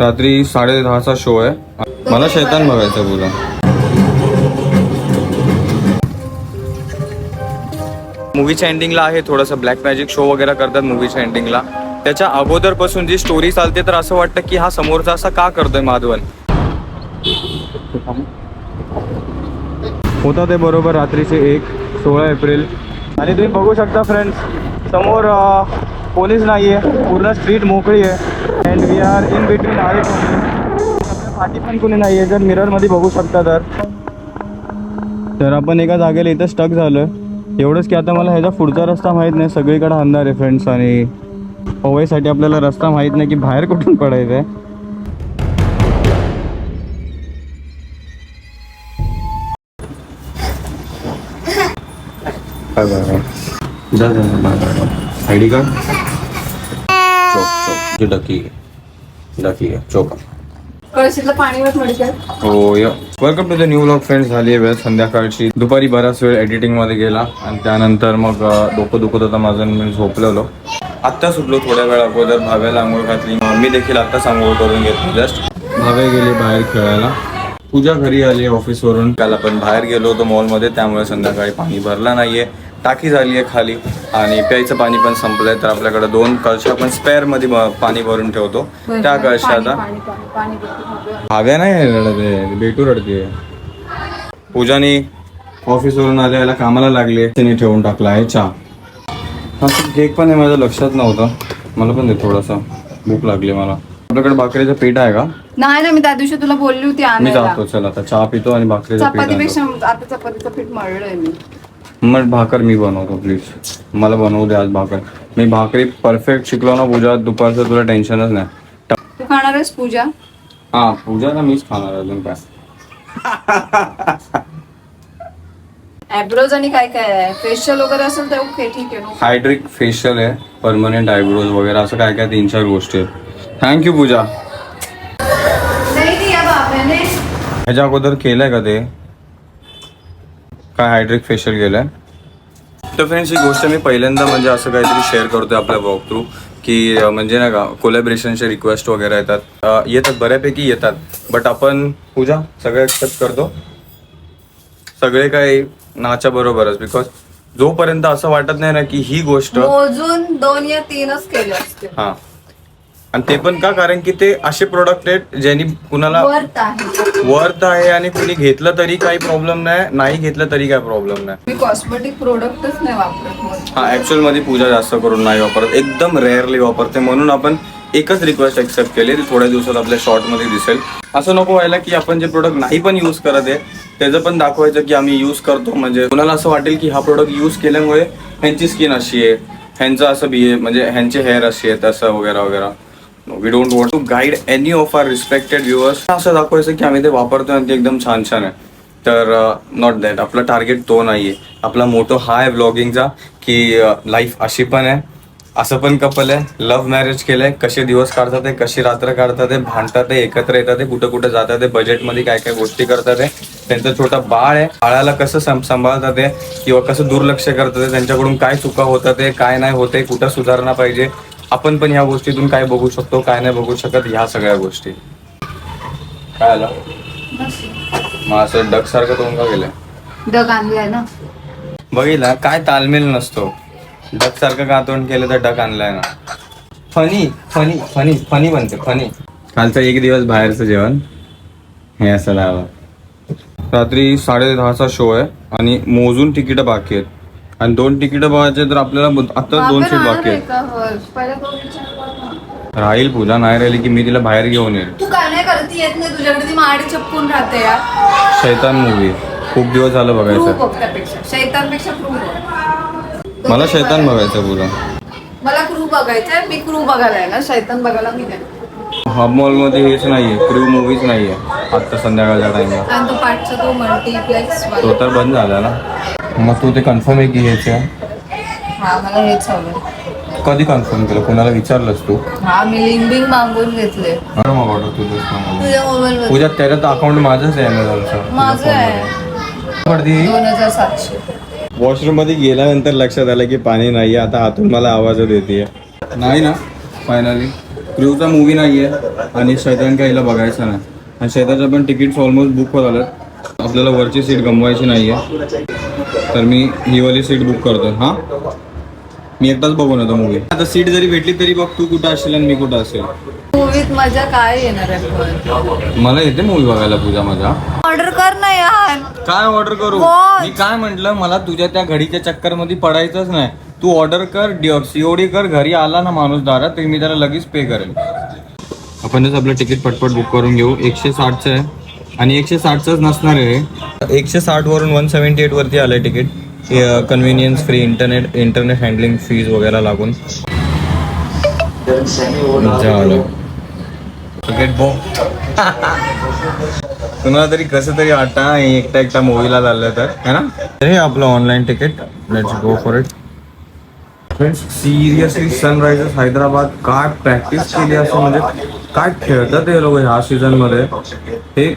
रात्री साडे दहाचा शो आहे. मला शैतान बघायचं बोला मूवीच्या एंडिंगला आहे थोडंसं ब्लॅक मॅजिक शो वगैरे करतात मूवीच्या एंडिंगला त्याच्या अगोदरपासून जी स्टोरी चालते तर असं वाटतं की हा समोरचा असा का करतोय माधवन? होता ते बरोबर रात्रीचे एक सोळा एप्रिल. आणि तुम्ही बघू शकता फ्रेंड्स समोर पोलीस नाही आहे पूर्ण स्ट्रीट मोकळी आहे. And we are in between आपल्या पाठी पण कोणी नाही आहे जर मिररमध्ये बघू शकता तर. तर आपण एका जागेला इथं स्टक झालो एवढंच की आता मला ह्याचा पुढचा रस्ता माहीत नाही सगळीकडे अंधार आहे फ्रेंड्स आणि पवईसाठी आपल्याला रस्ता माहीत नाही की बाहेर कुठून पडायचं आहे काय बरं जा जा आय डी कार्ड? चौक चौक डकी. डकी आहे. चौक. कळशीतलं पाणी हो या. Welcome to the new blog friends झाली आहे वेळ. संध्याकाळची. दुपारी बराच वेळ एडिटिंगमध्ये गेला. आणि त्यानंतर मग अं, डोकं दुखत होतं माझं मी झोपलेलो. आत्ता सुटलो थोड्या वेळ अगोदर. भाव्याला आंघोळ घातली. मी देखील आत्ताच आंघोळ करून घेतली जस्ट भाव्या गेली बाहेर खेळायला. पूजा घरी आली ऑफिसवरून. काल आपण बाहेर गेलो होतो मॉलमध्ये त्यामुळे संध्याकाळी पाणी भरला नाहीये. टाकी झाली आहे खाली आणि प्यायचं पाणी पण संपलंय. तर आपल्याकडे दोन कळशा आपण स्पेअरमध्ये ब- पाणी भरून ठेवतो. त्या कळशा आता पाणी पाणी पाणी पाणी भाव्या नाही रडत आहे बेटू रडते पूजाने ऑफिसवरून आल्या याला कामाला लागली तिने ठेवून टाकला आहे चहा. हा केक पण आहे माझ्या लक्षात नव्हतं. मला पण दे थोडासा. भूक लागली मला. आपल्याकडे भाकरीचं पीठ आहे का? नाही ना मी त्या दिवशी तुला बोलली होती मी जातो चल आता. चहा पितो आणि भाकरीचं पीठ. चपातीपेक्षा आता चपातीचं पीठ मळलंय मी. मग भाकर मी बनवतो प्लीज मला बनवू दे आज भाकर। मी भाकरी परफेक्ट शिकलो ना पूजा दुपारचं तुला टेन्शनच नाही तू खाणार आहेस पूजा? हा पूजा ना मीच खाणार अजून काय। ऍब्रोज आणि काय काय आहे? फेशियल वगैरे असेल तर ओके ठीक आहे नो हायड्रिक फेशियल आहे परमनंट आयब्रोज वगैरे असं काय काय तीन चार गोष्टी आहेत. Thank you Pooja. ह्याच्या अगोदर केलंय का ते? काय हायड्रिक फेशियल केलंय? तर फ्रेंड्स ही गोष्ट मी पहिल्यांदा म्हणजे असं काहीतरी शेअर करतोय आपल्या वॉक थ्रू की म्हणजे नाही का कोलॅबरेशनचे रिक्वेस्ट वगैरे येतात. येतात बऱ्यापैकी येतात. बट आपण पूजा सगळे एक्सेप्ट करतो? सगळे काही नाच्या बरोबरच. बिकॉज जोपर्यंत असं वाटत नाही ना की ही गोष्ट मोजून दोन या तीनच केले असते हा. आणि ते पण का? कारण की ते असे प्रोडक्ट आहेत ज्यांनी कुणाला वर्थ आहे आणि कुणी घेतलं तरी काही प्रॉब्लेम नाही नाही घेतलं तरी काही प्रॉब्लेम नाही. मी कॉस्मेटिक प्रोडक्टच नाही वापरत. हा ऍक्च्युअलमध्ये पूजा जास्त करून नाही वापरत. एकदम रेअरली वापरते. म्हणून आपण एकच रिक्वेस्ट एक्सेप्ट केली. ती थोड्या दिवसात आपल्या शॉर्टमध्ये दिसेल. असं नको व्हायला की आपण जे प्रोडक्ट नाही पण यूज करत आहे त्याचं पण दाखवायचं की आम्ही यूज करतो. म्हणजे कुणाला असं वाटेल की हा प्रोडक्ट यूज केल्यामुळे ह्यांची स्किन अशी आहे ह्यांचं असं बिहे म्हणजे ह्यांचे हेअर अशी आहेत असं वगैरे वगैरे. We don't want to guide any of our respected viewers असं दाखवायचं की आम्ही ते वापरतोय आणि ते एकदम छान छान आहे तर नॉट दॅट आपला टार्गेट तो नाही आहे आपला मोठो हा आहे ब्लॉगिंगचा की लाईफ अशी पण आहे असं पण कपल आहे लव्ह मॅरेज केलंय कसे दिवस काढतात ते कशी रात्र काढतात ते भांडतात ते एकत्र येतात ते कुठं कुठं जातात आहे बजेटमध्ये काय काय गोष्टी करतात त्यांचं छोटा बाळ आहे बाळाला कसं सांभाळतात ते किंवा कसं दुर्लक्ष करतात ते त्यांच्याकडून काय चुका होतात ते काय नाही होते कुठं सुधारणा पाहिजे आपण पण ह्या गोष्टीतून काय बघू शकतो काय नाही बघू शकत ह्या सगळ्या गोष्टी. काय आलं? मग असं डक सारखं तोंड का गेलं डग आणली आहे ना. बघितला काय तालमेल नसतो. डक सारखं का तोंड केलं तर डक आणलाय ना. फनी फनी फनी फनी बनते फनी कालचा एक दिवस बाहेरचं जेवण. हे असं लावा रात्री साडे दहाचा शो आहे आणि मोजून तिकीट बाकी आहेत. आणि दोन तिकीट बघायचे तर आपल्याला आता दोन सीट बाकी आहेत. राहील पूजा नाही राहिली की मी तिला बाहेर घेऊन येईल. तू काय नाही करत येत नाही. तुझ्याकडे ती माडी चपकून राहते यार शैतान मूवी खूप दिवस झालं बघायचं. क्रू बघ. मला शैतान बघायचं पूजा. मला क्रू बघायचंय मी क्रू बघायला आहे ना शैतान बघायला मी नाही हब मॉलमध्ये हेच नाहीये क्रू मूवीज नाहीये आत्ता संध्याकाळच्या टाइमला आणि तो पाठचा तो मल्टीप्लेक्स तो तर बंद झाला ना. मग तू ते कन्फर्म आहे की हेच आहे हा मला हेच हवं कधी कन्फर्म केलं? कोणाला विचारलंस तू? हा मी लिंबिंग मागून घेतले. अरे मग ऑर्डर तुझ्या मोबाईल त्याच्यात अकाउंट माझंच आहे अमेझॉनचं माझं आहे. पडदी दोन हजार सातशे. वॉशरूममध्ये गेल्यानंतर लक्षात आलं की पाणी नाही आता हातून मला आवाज येते नाही ना फायनली क्रूचा मूवी नाही आहे आणि शैतान काहीला बघायचा नाही. आणि शैतानचं पण तिकीट्स ऑलमोस्ट बुक होत आलं आपल्याला वरची सीट गमवायची नाही आहे तर मी ही वाली सीट बुक करतो हां? मी एकटाच बघून येतो मूवी आता सीट जरी भेटली तरी बघ तू कुठं असेल आणि मी कुठं असेल. मूवीत मजा काय येणार आहे मला येते मूवी बघायला पूजा माझा. ऑर्डर कर ना यार. काय ऑर्डर करू? मी काय म्हंटल मला तुझ्या त्या घडीच्या चक्करमध्ये पडायचंच नाही. तू ऑर्डर कर सीओडी कर घरी आला ना माणूस दारात तर मी त्याला लगेच पे करेल. आपणच आपलं तिकीट पटपट बुक करून घेऊ. एकशे साठचं आहे. आणि एकशे साठचंच नसणार आहे एकशे साठ वरून वन सेव्हन्टी एट वरती आलंय ticket convenience free internet internet handling fees वगैरे लागून. झालं तिकीट बुक तुम्हाला तरी कसं तरी वाटतं एकटा एकटा मूवीला चाललं तर. है ना? तर हे आपलं online ticket let's go for it friends seriously Sunrisers Hyderabad काय प्रॅक्टिस केली असं म्हणजे काय खेळतात हे लोक ह्या सीझनमध्ये? हे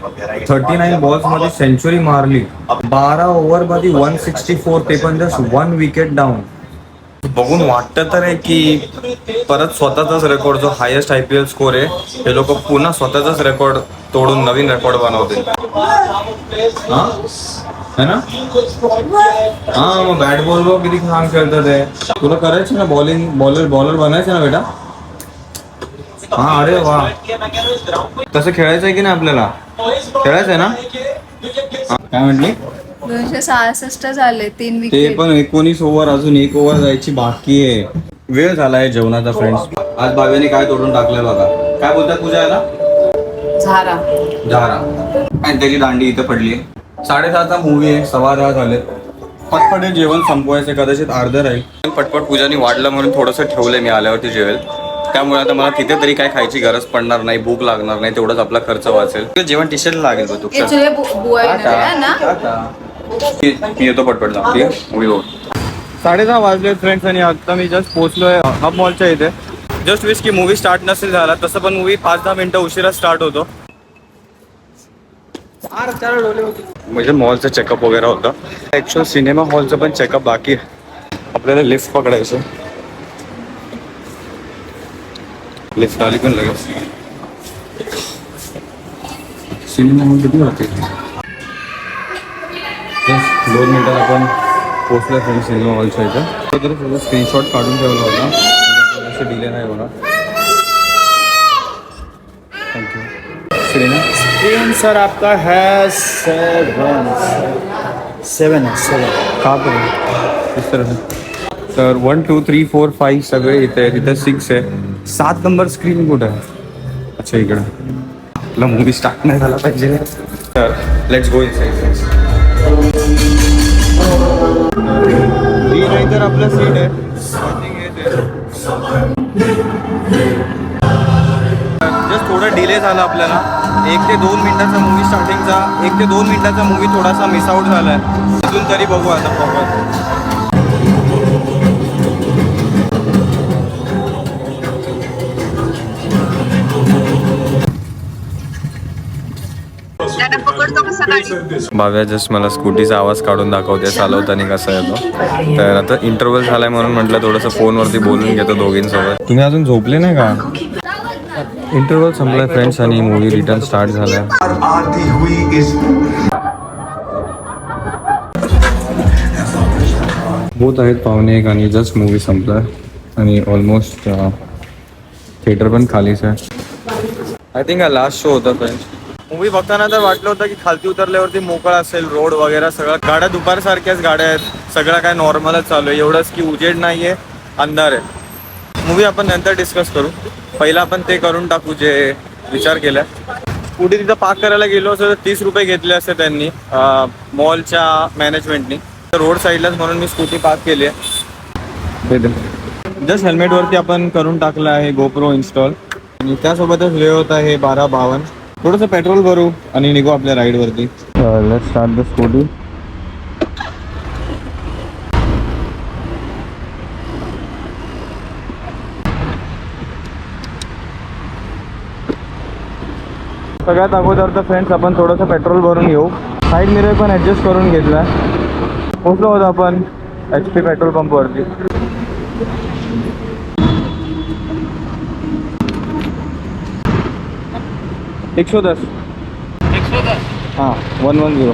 थर्टी नाईन बॉल्समध्ये सेंचुरी मारली. बारा ओव्हरमध्ये वन सिक्स्टी फोर ते पण जस्ट वन विकेट डाऊन बघून वाटतं तर आहे की परत स्वतःचाच रेकॉर्ड जो highest I P L score आहे हे लोक पुन्हा स्वतःचाच रेकॉर्ड तोडून नवीन रेकॉर्ड बनवतील. हा? ना? हा मग बॅट बॉल बघ किती छान खेळतात ते तुला करायचं ना बॉलिंग बॉलर बॉलर बनायचं ना बेटा? हा अरे वा तसं खेळायचंय की नाही आपल्याला? खेळायचंय ना? काय म्हटली? दोनशे सहासष्ट झाले तीन ते पण एकोणीस ओव्हर अजून एक ओव्हर जायची बाकी आहे. वेळ झालाय जेवणाचा फ्रेंड्स आज बाब्याने काय तोडून टाकलंय बघा. काय बोलतात पूजा याला? झारा. झारा. आणि त्याची दांडी इथं पडली साडेसहाचा मूवी आहे सव्वा दहा झाले पटपट हे जेवण संपवायचं कदाचित अर्ध राहील. पटपट पूजाने वाढलं म्हणून थोडंसं ठेवलंय मी आल्यावरती जेवेल. त्यामुळे आता मला तिथे तरी काय खायची गरज पडणार नाही भूक लागणार नाही तेवढंच आपला खर्च वाचेल. जेवण टी शर्ट लागेल बघ मी येतो पटपट बघू साडेदहा वाजले फ्रेंड्स आणि आता मी जस्ट पोहोचलोय हब मॉलच्या इथे. जस्ट विश की मूवी स्टार्ट नसेल झाला तसं पण मूवी पाच दहा मिनिटं उशिरा स्टार्ट होतो. म्हणजे मॉलचं चेकअप वगैरे होतं। ॲक्च्युअल सिनेमा हॉलचं पण चेकअप बाकी आहे आपल्याला लिफ्ट पकडायचं लिफ्ट आली पण लगेच. सिनेमा हॉल किती राहते दोन मिनिटात आपण पोचलो फ्रेंड सिनेमा हॉलच्या इथं. तर त्याचा स्क्रीनशॉट काढून ठेवला होता. असं डिले नाही होणार. थँक्यू सिनेमा स्क्रीन सर आपका है सेवन सेवन है सेवन का पण इस तरह से। तर one two three four five सगळे इथे आहेत इथे सिक्स आहे सात नंबर स्क्रीन कुठं आहे अच्छा इकडं आपला मूवी स्टार्ट नाही झाला पाहिजे तर लेट्स गो इन ही नाही तर आपलं सीट आहे थोडा डिले झाला आपल्याला. एक ते दोन मिनिटाचा मूवी स्टार्टिंगचा एक ते दोन मिनिटाचा मूवी थोडासा मिस आउट झाला आहे अजून तरी बघू आता प्रॉपर बाव्या जस्ट मला स्कूटीचा आवाज काढून दाखवते. चालवताना कसा येतो? तर आता इंटरव्हल झालाय म्हणून म्हटलं थोडंसं फोनवरती बोलून घेतो दोघींसोबत. तुम्ही अजून झोपले नाही का? इंटरव्हल संपलाय फ्रेंड्स आणि मूवी रिटर्न स्टार्ट झालाय. होत आहेत पाहुणे एक आणि जस्ट मूवी संपलाय. आणि ऑलमोस्ट थिएटर uh, पण खालीच आहे. आय थिंक हा लास्ट शो होता फ्रेंड्स मूवी बघताना तर वाटलं होतं की खालती उतरल्यावरती मोकळा असेल रोड वगैरे सगळं. गाड्या दुपारसारख्याच गाड्या आहेत. सगळं काय नॉर्मलच चालू आहे. एवढंच की उजेड नाही आहे अंधार आहे. मूवी आपण नंतर डिस्कस करू. पहिला आपण ते करून टाकू जे विचार केला. पुढे तिथं पार्क करायला गेलो असं तर तीस रुपये घेतले असते त्यांनी मॉलच्या मॅनेजमेंटनी तर रोड साईडलाच म्हणून मी स्कूटी पार्क केली आहे. जस्ट हेल्मेटवरती आपण करून टाकलं आहे गोप्रो इन्स्टॉल आणि त्यासोबतच वेळ होता आहे बारा बावन्न. थोडंसं पेट्रोल भरू आणि निघू आपल्या राईडवरती लेट स्टार्ट द स्कूटी सगळ्यात अगोदर तर फ्रेंड्स आपण थोडंसं पेट्रोल भरून घेऊ. साईड मिरर पण ॲडजस्ट करून घेतला. पोचलो होतो आपण एच पी पेट्रोल पंपवरती एकशे दस. एक सौ दस. हां वन वन झिरो.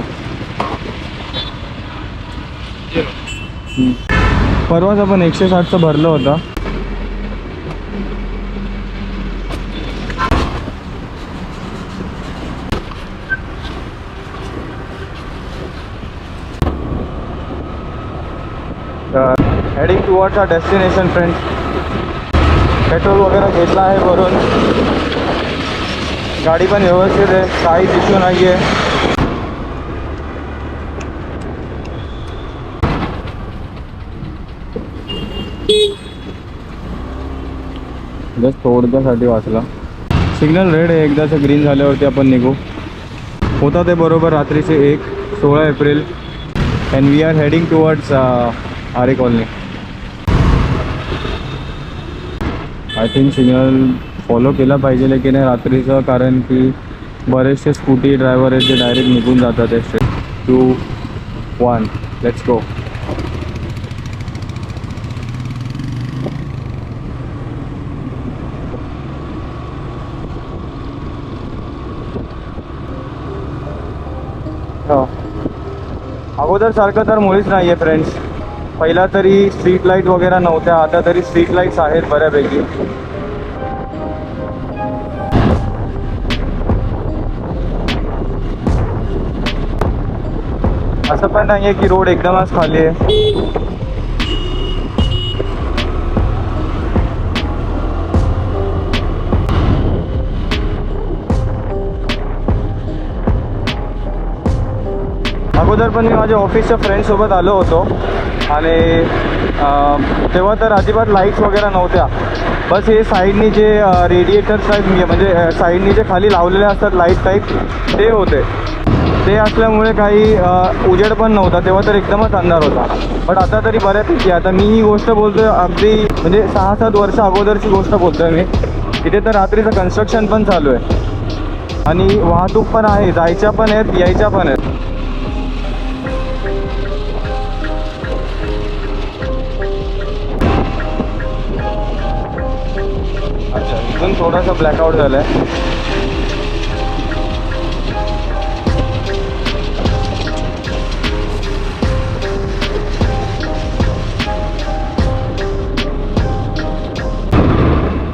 परवाच आपण एकशे साठचं भरलं होतं heading towards our destination friends petrol वगैरे घेतला आहे वरून. गाडी पण व्यवस्थित आहे काही इश्यू नाही आहे जस्ट थोडक्यासाठी वाचला. सिग्नल रेड आहे एकदाचं ग्रीन झाल्यावरती आपण निघू. होता ते बरोबर रात्रीचे एक सोळा April. And we are heading towards Aarey colony I think signal follow केला पाहिजे की नाही रात्रीचं कारण की बरेचसे स्कूटी ड्रायव्हर आहेत जे डायरेक्ट निघून जातात आहे टू वन लेट्स गो अगोदर सारखं तर मुळीच नाही आहे फ्रेंड्स पहिला तरी स्ट्रीट लाइट वगैरे नव्हत्या आता तरी स्ट्रीट लाईट्स आहेत बऱ्यापैकी. असं पण नाही आहे की रोड एकदमच खाली आहे. अगोदर पण मी माझ्या ऑफिसच्या फ्रेंडसोबत आलो होतो. आणि तेव्हा तर अजिबात लाईट्स वगैरे नव्हत्या. बस हे साईडनी जे रेडिएटर्स आहेत म्हणजे साईडनी जे खाली लावलेले असतात लाइट टाईप ते होते. ते असल्यामुळे काही उजेड पण नव्हता. तेव्हा तर एकदमच अंधार होता. बट आता तरी बऱ्यापैकी आता मी ही गोष्ट बोलतोय अगदी म्हणजे सहा सात वर्ष अगोदरची गोष्ट बोलतोय मी. तिथे तर रात्रीचं कन्स्ट्रक्शन पण चालू आहे. आणि वाहतूक पण आहे जायच्या पण आहेत यायच्या पण आहेत. अजून इथून थोडासा ब्लॅकआउट झालाय.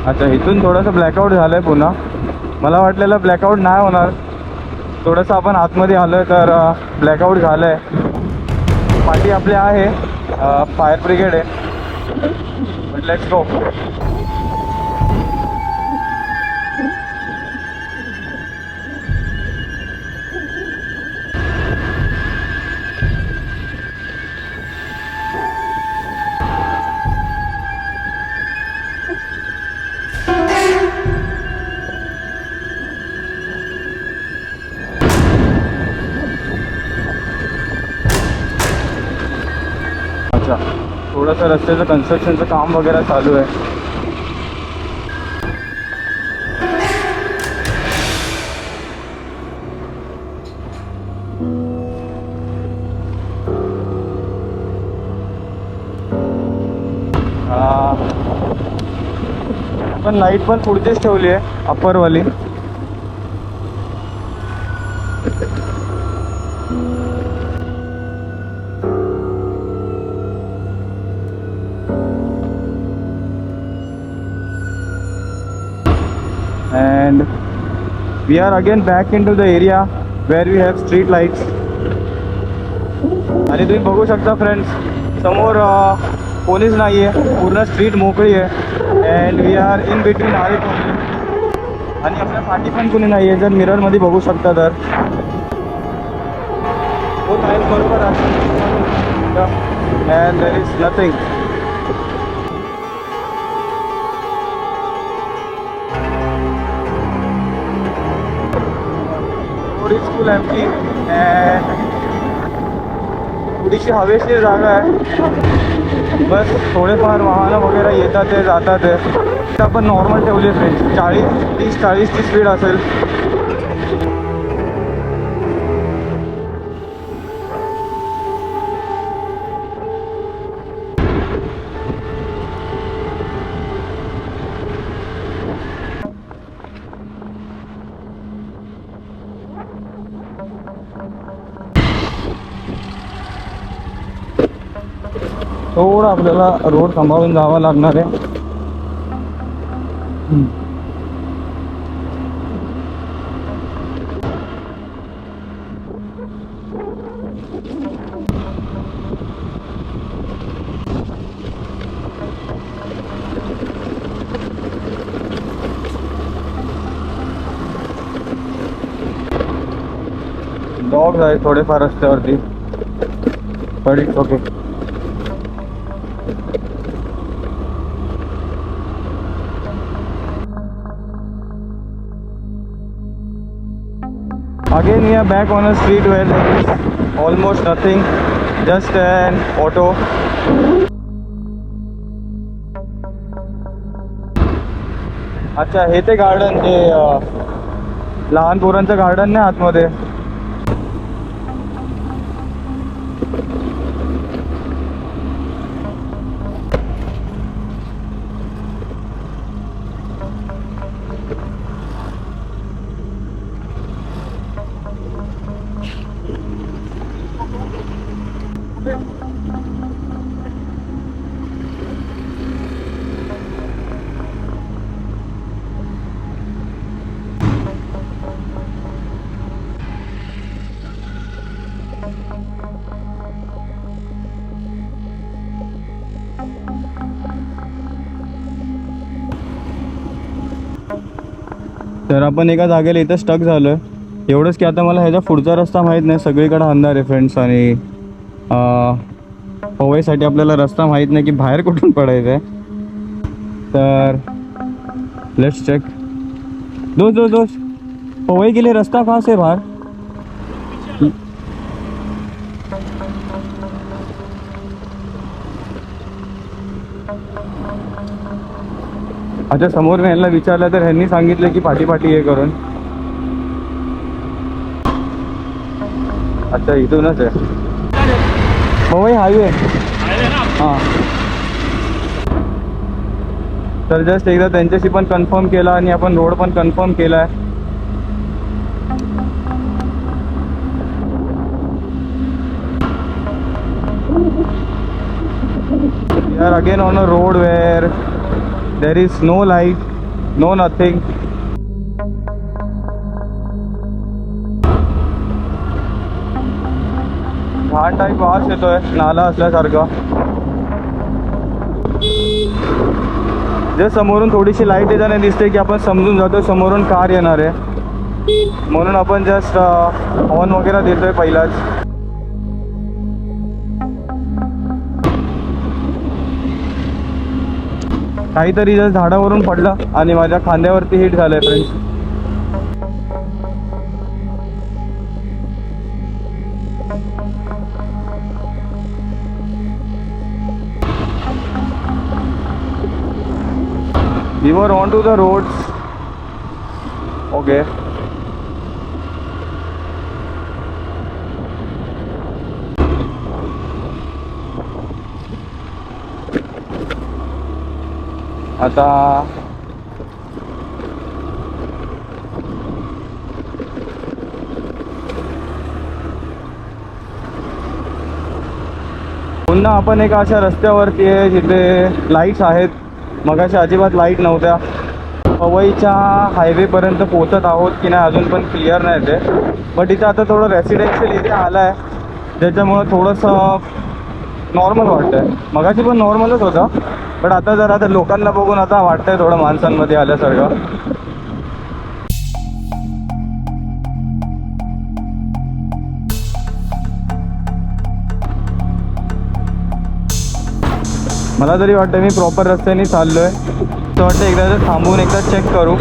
अच्छा इथून थोडंसं ब्लॅकआउट झालंय पुन्हा. मला वाटलेलं ब्लॅकआउट नाही होणार. थोडंसं आपण आतमध्ये आलं तर ब्लॅकआउट झालं आहे पाठी आपली आहे. फायर ब्रिगेड आहे. बट लेट्स गो रस्त्याचं कन्स्ट्रक्शनचं काम वगैरे चालू आहे. पण लाइट पण पुढचीच ठेवली आहे अप्परवाली and we are again back into the area where we have street lights. आणि तुम्ही बघू शकता फ्रेंड्स समोर पोलीस कोणीच नाही आहे पूर्ण स्ट्रीट मोकळी आहे. And we are in between Aarey आणि आपल्या पाठी पण कोणी नाही आहे जर मिररमध्ये बघू शकता तर. हो टाईम बरोबर आहे अँड देर इज नथिंग थोडी स्कूल एम्प्टी थोडीशी हवेशीर जागा आहे. बस थोडेफार वाहनं वगैरे येतात ते जातात आहे. आपण नॉर्मल ठेवली फ्रेंड्स चाळीस तीस चाळीसची स्पीड असेल. थोडं आपल्याला रोड सांभाळून जावा लागणार आहे. डॉग्स आहेत थोडेफार रस्त्यावरती. But okay Again, we are back on a street where there is almost nothing, just an auto. अच्छा हे ते गार्डन ते लहान पोरांचं गार्डन नाही आतमध्ये तर आपण एका जागेला इथं स्टक झालोय. एवढंच की आता मला ह्याचा पुढचा रस्ता माहीत नाही. सगळीकडे अंधार आहे फ्रेंड्स आणि पवईसाठी आपल्याला रस्ता माहीत नाही की बाहेर कुठून पडायचं आहे तर लेट्स चेक दोस्त दोस्त दोस्त. पवई गेले रस्ता फास आहे बाहेर? अच्छा समोर यांना ह्यांना विचारलं तर ह्यांनी सांगितलं की पाठी पाठी हे करून. अच्छा इथूनच आहे. मुंबई हायवे हां. तर जस्ट एकदा त्यांच्याशी पण कन्फर्म केला आणि आपण रोड पण कन्फर्म केला आहे यार again again on road where there is no light, no nothing. घाण टाईप वास येतोय नाला असल्यासारखा. जे समोरून थोडीशी लाइट येताना दिसते की आपण समजून जातो समोरून कार येणार आहे. म्हणून आपण जस्ट हॉर्न uh, वगैरे देतोय पहिलाच. काहीतरी जर झाडावरून पडलं आणि माझ्या खांद्यावरती हिट झालंय friends We were onto the roads. Okay. आता पुन्हा आपण एका अशा रस्त्यावरती आहे जिथे लाईट्स आहेत. मगाशी अजिबात लाइट नव्हत्या. पवईच्या हायवेपर्यंत पोचत आहोत की नाही अजून पण क्लिअर नाही ते. बट इथं आता थोडं रेसिडेन्शियल इथे आलं आहे ज्याच्यामुळं थोडंसं नॉर्मल वाटतंय. मगाशी पण नॉर्मलच होतं. पण आता जरा आता लोकांना बघून आता वाटतंय थोडं माणसांमध्ये आल्यासारखं. मला तरी वाटतं मी प्रॉपर रस्त्याने चाललोय. असं वाटतं एकदा जर एकदा चेक करू.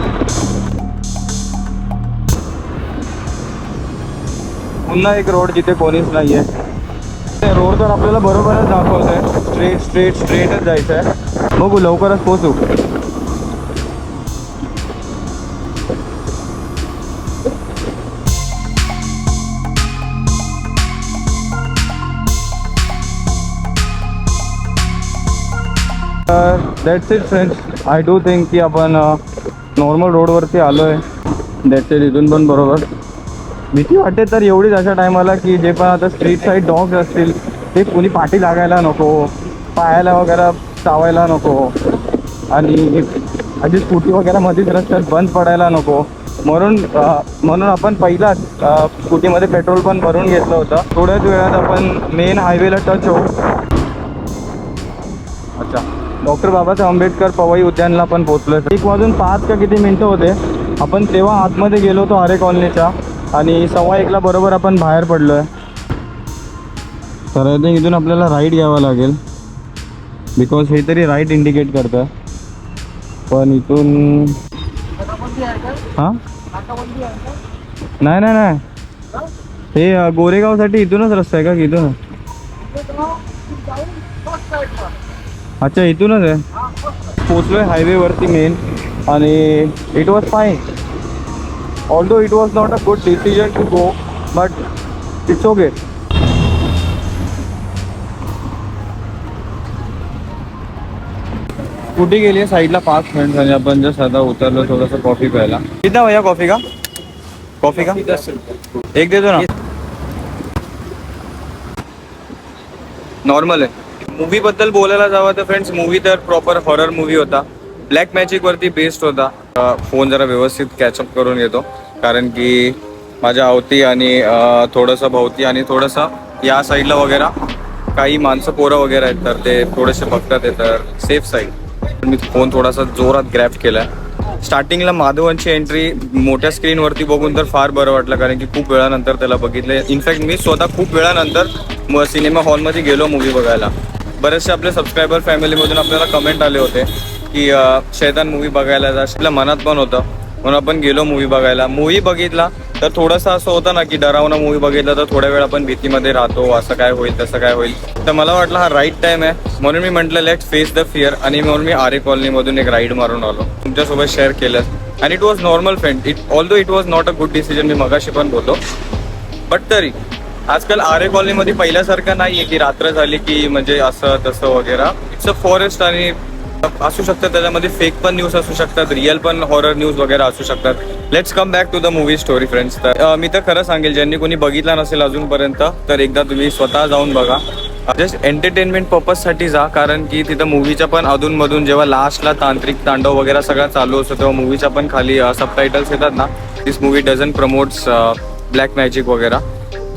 पुन्हा एक रोड जिथे कोणीच नाही आहे रोड तर आपल्याला बरोबरच दाखवत आहे स्ट्रेट स्ट्रेट स्ट्रेटच जायचं आहे बघू लवकरच पोचू तर that's it friends I do think की आपण नॉर्मल रोडवरती आलो आहे दॅट्स इट इथून पण बरोबर. भीती वाटते तर एवढीच अशा टायमाला की जे पण आता स्ट्रीट साईड डॉग्स असतील ते कोणी पाठी लागायला नको. पायाला वगैरे चावायला नको. आणि आधी स्कूटी वगैरे मध्येच रस्त्यात बंद पडायला नको. म्हणून म्हणून आपण पहिलाच स्कूटीमध्ये पेट्रोल पण भरून घेतलं होतं. थोड्याच वेळात आपण मेन हायवेला टच होऊ. अच्छा. डॉक्टर बाबासाहेब आंबेडकर पवई उद्यानला पण पोहोचलो एक वाजून पाच का किती मिनटं होते? आपण तेव्हा आतमध्ये गेलो होतो आरे कॉलनीच्या. आणि सव्वा एकला बरोबर आपण बाहेर पडलो आहे तर आय थिंक इथून आपल्याला राईड घ्यावा लागेल. बिकॉज हे तरी राईट इंडिकेट करतं. पण इथून हां? नाही नाही नाही. हे गोरेगावसाठी इथूनच रस्ता आहे का? की इथून? अच्छा इथूनच आहे. पोचलोय हायवेवरती मेन आणि it was fine although it was not a good decision to go but it's okay कुठे गेली साईडला पाच फ्रेंड्स आणि आपण जस्ट आता उतरलो थोडंसं कॉफी प्यायला. किती भैया कॉफी का? कॉफी का? एक देतो ना. नॉर्मल आहे. मूवी बद्दल बोलायला जावं तर फ्रेंड्स मूवी तर प्रॉपर हॉरर मूवी होता. ब्लॅक मॅजिक वरती बेस्ड होता. फोन जरा व्यवस्थित कॅचअप करून घेतो. कारण की माझ्या अवती आणि थोडंसं भोवती आणि थोडंसं या साईडला वगैरे काही माणसं पोरं वगैरे आहेत तर ते थोडेसे बघतात आहे तर सेफ साईड मी फोन थोडासा जोरात ग्रॅप केला स्टार्टिंगला माधवनची एंट्री मोठ्या स्क्रीनवरती बघून तर फार बरं वाटलं कारण की खूप वेळानंतर त्याला बघितलं. इनफॅक्ट मी स्वतः खूप वेळानंतर सिनेमा हॉलमध्ये गेलो मूवी बघायला. बरेचसे आपले सबस्क्रायबर फॅमिलीमधून आपल्याला कमेंट आले होते की शैतान मूवी बघायला जा आपल्या मनात पण होतं. म्हणून आपण गेलो मूवी बघायला. मूवी बघितला तर थोडंसं असं होतं ना की डरावना मूवी बघितला तर थोड्या वेळ आपण भीतीमध्ये राहतो असं काय होईल तसं काय होईल. तर मला वाटलं हा राईट टाइम आहे. म्हणून मी म्हटलं लेट फेस द फिअर आणि म्हणून मी आरे कॉलनीमधून एक राईड मारून आलो. तुमच्यासोबत शेअर केलं. आणि it was normal friend it although it was not a good decision मी मगाशी पण बोलतो बट तरी आजकाल आरे कॉलनीमध्ये पहिल्यासारखं नाही आहे की रात्र झाली की म्हणजे असं तसं वगैरे. इट्स अ फॉरेस्ट आणि असू शकतात त्याच्यामध्ये फेक पण न्यूज असू शकतात रिअल पण हॉरर न्यूज वगैरे असू शकतात. Let's come back to the movie story friends तर मी तर खरं सांगेल ज्यांनी कोणी बघितला नसेल अजूनपर्यंत तर एकदा तुम्ही स्वतः जाऊन बघा. जस्ट एंटरटेनमेंट पर्पजसाठी जा कारण की तिथं मूवीच्या पण अधूनमधून जेव्हा लास्टला तांत्रिक तांडव वगैरे सगळा चालू असतो तेव्हा मूवीच्या पण खाली सबटायटल्स येतात ना. This movie doesn't promotes black magic वगैरे.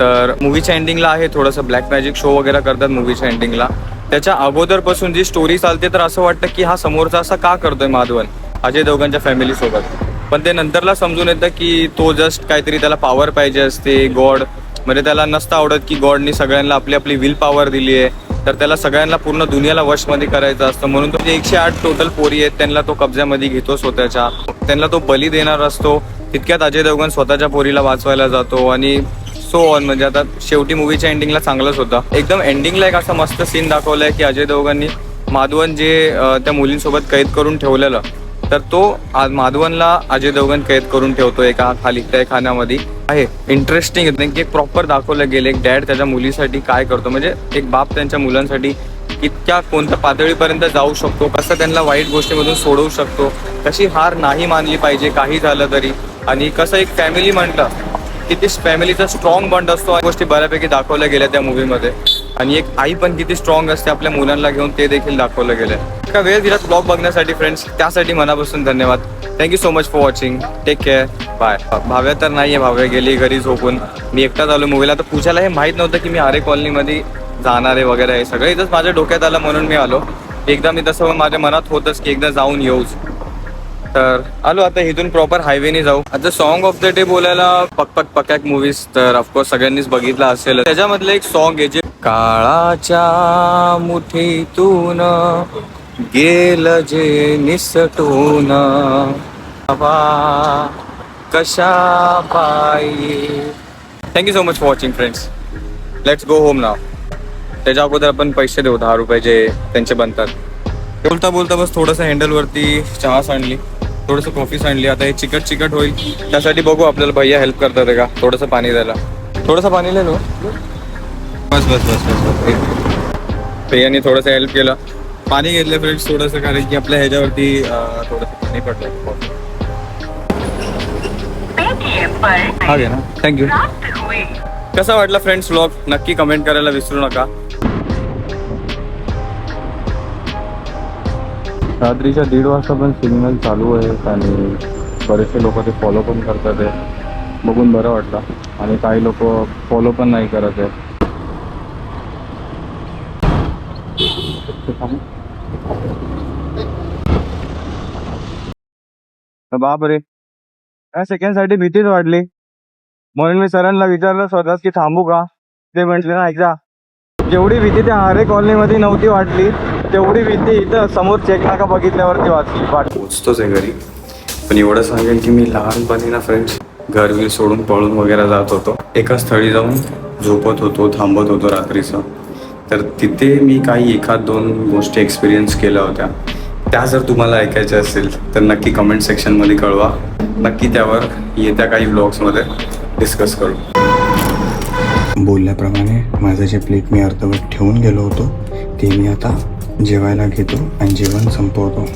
तर मूवीच्या एंडिंगला आहे थोडंसं ब्लॅक मॅजिक शो वगैरे करतात मूवीच्या एंडिंगला त्याच्या अगोदरपासून जी स्टोरी चालते तर असं वाटतं की हा समोरचा असा का करतोय माधवन? अजय देवगनच्या फॅमिलीसोबत पण ते नंतरला समजून येतं की तो जस्ट काहीतरी त्याला पॉवर पाहिजे असते गॉड म्हणजे त्याला नसतं आवडत की गॉडनी सगळ्यांना आपली आपली विल पॉवर दिली आहे. तर त्याला सगळ्यांना पूर्ण दुनियाला वशमध्ये करायचं असतं. म्हणून तो जे एकशे आठ टोटल पोरी आहेत त्यांना तो कब्ज्यामध्ये घेतो स्वतःच्या. त्यांना तो बली देणार असतो. तितक्यात अजय देवगन स्वतःच्या पोरीला वाचवायला जातो आणि सो ऑन म्हणजे आता शेवटी मूवीच्या एंडिंगला चांगलाच होता. एकदम एंडिंगला एक असा मस्त सीन दाखवलाय की अजय देवगननी माधवन जे त्या मुलींसोबत कैद करून ठेवलेलं तर तो माधवनला अजय देवगन कैद करून ठेवतो एका खाली त्या खाण्यामध्ये आहे इंटरेस्टिंग की एक प्रॉपर दाखवलं गेलं एक डॅड त्याच्या मुलीसाठी काय करतो म्हणजे एक बाप त्यांच्या मुलांसाठी इतक्या कोणत्या पातळीपर्यंत जाऊ शकतो कसं त्यांना वाईट गोष्टीमधून सोडवू शकतो कशी हार नाही मानली पाहिजे काही झालं तरी आणि कसं एक फॅमिली म्हटलं किती फॅमिलीचा स्ट्रॉंग बॉन्ड असतो या गोष्टी बऱ्यापैकी दाखवल्या गेल्या त्या मूवीमध्ये आणि एक आई पण किती स्ट्रॉंग असते आपल्या मुलांना घेऊन ते देखील दाखवलं गेलं का वेळ दिला ब्लॉग बघण्यासाठी फ्रेंड्स त्यासाठी मनापासून धन्यवाद. Thank you so much for watching take care bye Bhavya तर नाहीये भाव्या गेली घरी झोपून. मी एकटाच आलो मूवीला तर पूजाला हे माहीत नव्हतं की मी आरे कॉलनीमध्ये जाणार आहे वगैरे हे सगळं इथंच माझ्या डोक्यात आलं म्हणून मी आलो. एकदा मी तसं माझ्या मनात होतच की एकदा जाऊन येऊच. तर आलो आता इथून प्रॉपर हायवेने जाऊ. आता सॉन्ग ऑफ द डे बोलायला पक पक पकॅक मूवीज तर ऑफकोर्स सगळ्यांनीच बघितला असेल. त्याच्यामधलं एक सॉन्ग आहे जे काळाच्या मुठीतून गेल जे निसटून कशा पायी thank you so much for watching friends let's go home नाव त्याच्या अगोदर आपण पैसे देऊ दहा रुपये जे त्यांचे बनतात. बोलता बोलता बस थोडंसं हँडलवरती चहा सांडली थोडस कॉफी सांडली आता हे चिकट चिकट होईल. त्यासाठी बघू आपल्याला भैया हेल्प करतात का? थोडंसं पाणी द्यायला. थोडंसं पाणी लिहिलो बस बस बस बस भैयाने थोडंसं हेल्प केलं. पाणी घेतलं फ्रेंड्स थोडंसं कारण की आपल्या ह्याच्यावरती थोडंसं पाणी पडलं हा घे ना. थँक्यू कसा वाटला फ्रेंड्स व्लॉग नक्की कमेंट करायला विसरू नका. रात्रीच्या दीड वाजता पण सिग्नल चालू आहेत आणि बरेचसे लोक ते फॉलो पण करतात आहे. बघून बरं वाटलं आणि काही लोक फॉलो पण नाही करत आहे. बाप रे. काय सेकंडसाठी भीतीच वाटली. म्हणून मी सरांना विचारलं स्वतःच की थांबू का? ते म्हटले ना ऐका जेवढी भीती त्या हारे कॉलनीमध्ये नव्हती वाटली तेवढी भीती इथं समोर चेक नाका बघितल्यावरती वाटली वाट. पोचतोच आहे घरी. पण एवढं सांगेल की मी लहानपणी ना फ्रेंड्स घरवीर सोडून पळून वगैरे जात होतो. एका स्थळी जाऊन झोपत होतो थांबत होतो रात्रीचं. तर तिथे मी काही एखाद दोन गोष्टी एक्सपिरियन्स केल्या होत्या. त्या जर तुम्हाला ऐकायच्या असतील तर नक्की कमेंट सेक्शनमध्ये कळवा. नक्की त्यावर येत्या काही ब्लॉग्समध्ये डिस्कस करू. बोलल्याप्रमाणे माझं जे प्लेट मी अर्धवट ठेवून गेलो होतो ते मी आता जेवायला घेतो आणि जेवण संपवतो.